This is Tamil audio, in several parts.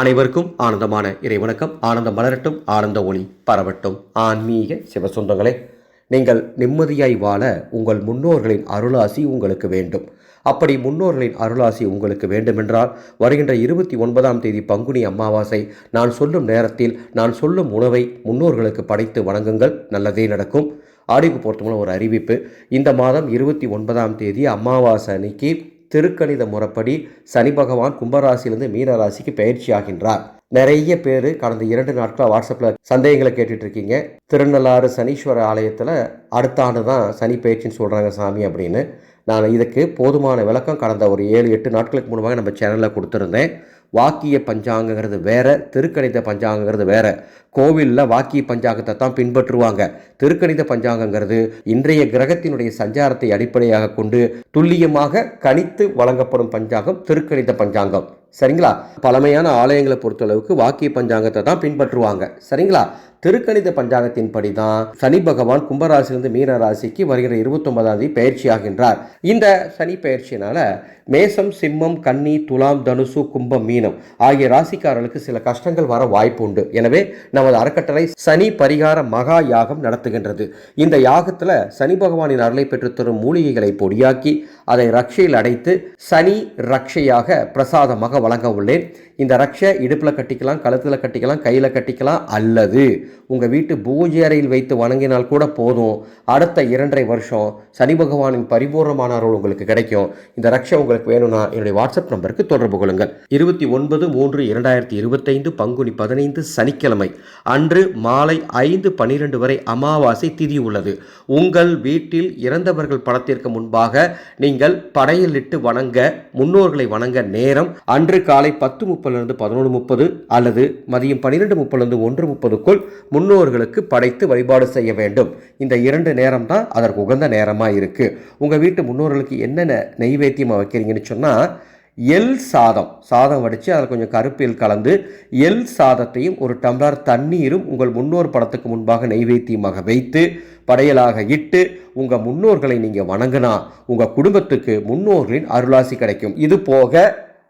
அனைவருக்கும் ஆனந்தமான இறைவணக்கம். ஆனந்தம் மலரட்டும் ஆனந்த ஒளி பரவட்டும். ஆன்மீக சிவசொந்தங்களே நீங்கள் நிம்மதியாய் வாழ உங்கள் முன்னோர்களின் அருளாசி உங்களுக்கு வேண்டும். அப்படி முன்னோர்களின் அருளாசி உங்களுக்கு வேண்டுமென்றால் வருகின்ற இருபத்தி ஒன்பதாம் தேதி பங்குனி அமாவாசை நான் சொல்லும் நேரத்தில் நான் சொல்லும் உணவை முன்னோர்களுக்கு படைத்து வணங்குங்கள். நல்லதே நடக்கும். ஆடிப்பு பொறுத்தவரை ஒரு அறிவிப்பு. இந்த மாதம் இருபத்தி ஒன்பதாம் தேதி அமாவாசை அன்னைக்கு திருக்கணித முறைப்படி சனி பகவான் கும்பராசியிலிருந்து மீன ராசிக்கு பயிற்சி ஆகின்றார் நிறைய பேர் கடந்த இரண்டு நாட்களாக வாட்ஸ்அப்பில் சந்தேகங்களை கேட்டுட்டு இருக்கீங்க திருநள்ளாறு சனீஸ்வர ஆலயத்தில் அடுத்த ஆண்டு தான் சனி பயிற்சின்னு சொல்கிறாங்க சாமி அப்படின்னு. நான் இதுக்கு போதுமான விளக்கம் கடந்த ஒரு ஏழு எட்டு நாட்களுக்கு மூலமாக நம்ம சேனலில் கொடுத்துருந்தேன். வாக்கிய பஞ்சாங்கங்கிறது வேற திருக்கணித பஞ்சாங்கங்கிறது வேற. கோவிலில் வாக்கிய பஞ்சாங்கத்தை தான் பின்பற்றுவாங்க. திருக்கணித பஞ்சாங்கங்கிறது இன்றைய கிரகத்தினுடைய சஞ்சாரத்தை அடிப்படையாக கொண்டு துல்லியமாக கணித்து வழங்கப்படும் பஞ்சாங்கம் திருக்கணித பஞ்சாங்கம். சரிங்களா? பழமையான ஆலயங்களை பொறுத்தளவுக்கு வாக்கிய பஞ்சாங்கத்தை தான் பின்பற்றுவாங்க. சரிங்களா? திருக்கணித பஞ்சாங்கத்தின்படி தான் சனி பகவான் கும்பராசிலிருந்து மீன ராசிக்கு வருகிற இருபத்தொன்பதாம் தேதி பயிற்சி ஆகின்றார். இந்த சனி பயிற்சியினால மேசம் சிம்மம் கன்னி துலாம் தனுசு கும்பம் மீனம் ஆகிய ராசிக்காரர்களுக்கு சில கஷ்டங்கள் வர வாய்ப்பு உண்டு. எனவே நமது அறக்கட்டளை சனி பரிகார மகா யாகம் நடத்துகின்றது. இந்த யாகத்தில் சனி பகவானின் அருளை பெற்று தரும் மூலிகைகளை பொடியாக்கி அதை ரக்ஷையில் அடைத்து சனி ரக்ஷையாக பிரசாதமாக வழங்க உள்ளேன். இந்த ரக்ஷை இடுப்பில் கட்டிக்கலாம் கழுத்தில் கட்டிக்கலாம் கையில் கட்டிக்கலாம் அல்லது உங்கள் வீட்டு பூஜை அறையில் வைத்து வணங்கினால் கூட போதும். அடுத்த இரண்டரை வருஷம் சனி பகவானின் பரிபூர்ணமான அருள் உங்களுக்கு கிடைக்கும். இந்த ரக்ஷை உங்களுக்கு வேணும்னா என்னுடைய வாட்ஸ்அப் நம்பருக்கு தொடர்பு கொள்ளுங்கள். இருபத்தி ஒன்பது மூன்று இரண்டாயிரத்தி இருபத்தைந்து பங்குனி பதினைந்து சனிக்கிழமை அன்று மாலை ஐந்து பன்னிரண்டு வரை அமாவாசை திதி உள்ளது. உங்கள் வீட்டில் இறந்தவர்கள் படத்திற்கு முன்பாக நீங்கள் படையலிட்டு வணங்க முன்னோர்களை வணங்க நேரம் அன்று காலை பத்து முப்பதுலேருந்து பதினொன்று முப்பது அல்லது மதியம் பன்னிரெண்டு முப்பதுலேருந்து ஒன்று முப்பதுக்குள் முன்னோர்களுக்கு படைத்து வழிபாடு செய்ய வேண்டும். இந்த இரண்டு நேரம் தான் அதற்கு உகந்த நேரமாக இருக்குது உங்கள் வீட்டு முன்னோர்களுக்கு என்னென்ன நெய்வேத்தியமாக வைக்கிறீங்கன்னு சொன்னால் எல் சாதம் சாதம் வடித்து அதில் கொஞ்சம் கருப்பில் கலந்து எல் சாதத்தையும் ஒரு டம்ளர் தண்ணீரும் உங்கள் முன்னோர் படத்துக்கு முன்பாக நெய்வேத்தியமாக வைத்து படையலாக இட்டு உங்கள் முன்னோர்களை நீங்கள் வணங்கினா உங்கள் குடும்பத்துக்கு முன்னோர்களின் அருளாசி கிடைக்கும். இது போக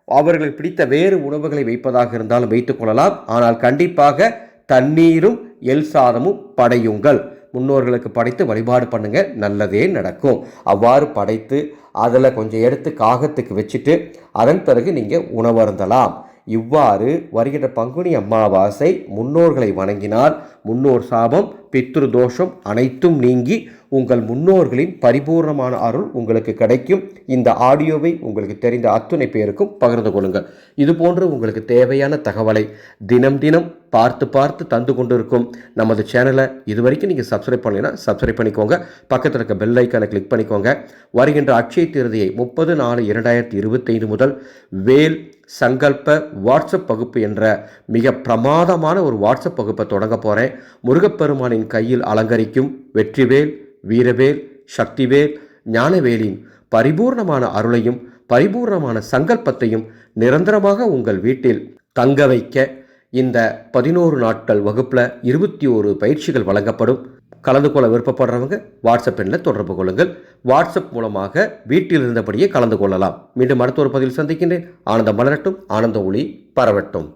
அவர்கள் பிடித்த வேறு உணவுகளை வைப்பதாக இருந்தாலும் வைத்துக் கொள்ளலாம். ஆனால் கண்டிப்பாக தண்ணீரும் எல் சாதமும் படையுங்கள். முன்னோர்களுக்கு படைத்து வழிபாடு பண்ணுங்க. நல்லதே நடக்கும். அவ்வாறு படைத்து அதில் கொஞ்சம் எடுத்து காகத்துக்கு வச்சுட்டு அதன் பிறகு நீங்கள் உணவருந்தலாம். இவ்வாறு வருகின்ற பங்குனி அமாவாசை முன்னோர்களை வணங்கினால் முன்னோர் சாபம் பித்ரு தோஷம் அனைத்தும் நீங்கி உங்கள் முன்னோர்களின் பரிபூர்ணமான அருள் உங்களுக்கு கிடைக்கும். இந்த ஆடியோவை உங்களுக்கு தெரிந்த அத்துணை பேருக்கும் பகிர்ந்து கொள்ளுங்கள். இது போன்று உங்களுக்கு தேவையான தகவலை தினம் தினம் பார்த்து பார்த்து தந்து கொண்டிருக்கும் நமது சேனலை இது வரைக்கும் நீங்கள் சப்ஸ்கிரைப் பண்ணலைன்னா சப்ஸ்கிரைப் பண்ணிக்கோங்க. பக்கத்தில் இருக்க பெல் ஐக்கானை கிளிக் பண்ணிக்கோங்க. வருகின்ற அட்சய திருதியை முப்பது நாலு இரண்டாயிரத்தி இருபத்தைந்து முதல் வேல் சங்கல்ப வாட்ஸ்அப் வகுப்பு என்ற மிக பிரமாதமான ஒரு வாட்ஸ்அப் வகுப்பை தொடங்க போகிறேன் முருகப்பெருமானின் கையில் அலங்கரிக்கும் வெற்றிவேல் வீரவேல் சக்திவேல் ஞானவேலின் பரிபூர்ணமான அருளையும் பரிபூர்ணமான சங்கல்பத்தையும் நிரந்தரமாக உங்கள் வீட்டில் தங்க வைக்க இந்த பதினோரு நாட்கள் வகுப்பில் இருபத்தி ஒரு பயிற்சிகள் வழங்கப்படும். கலந்து கொள்ள விருப்பப்படுறவங்க வாட்ஸ்அப் எண்ணில் தொடர்பு கொள்ளுங்கள். வாட்ஸ்அப் மூலமாக வீட்டில் இருந்தபடியே கலந்து கொள்ளலாம். மீண்டும் மருத்துவ பதிவில் சந்திக்கின்றேன். ஆனந்தம் மலரட்டும். ஆனந்த ஒளி பரவட்டும்.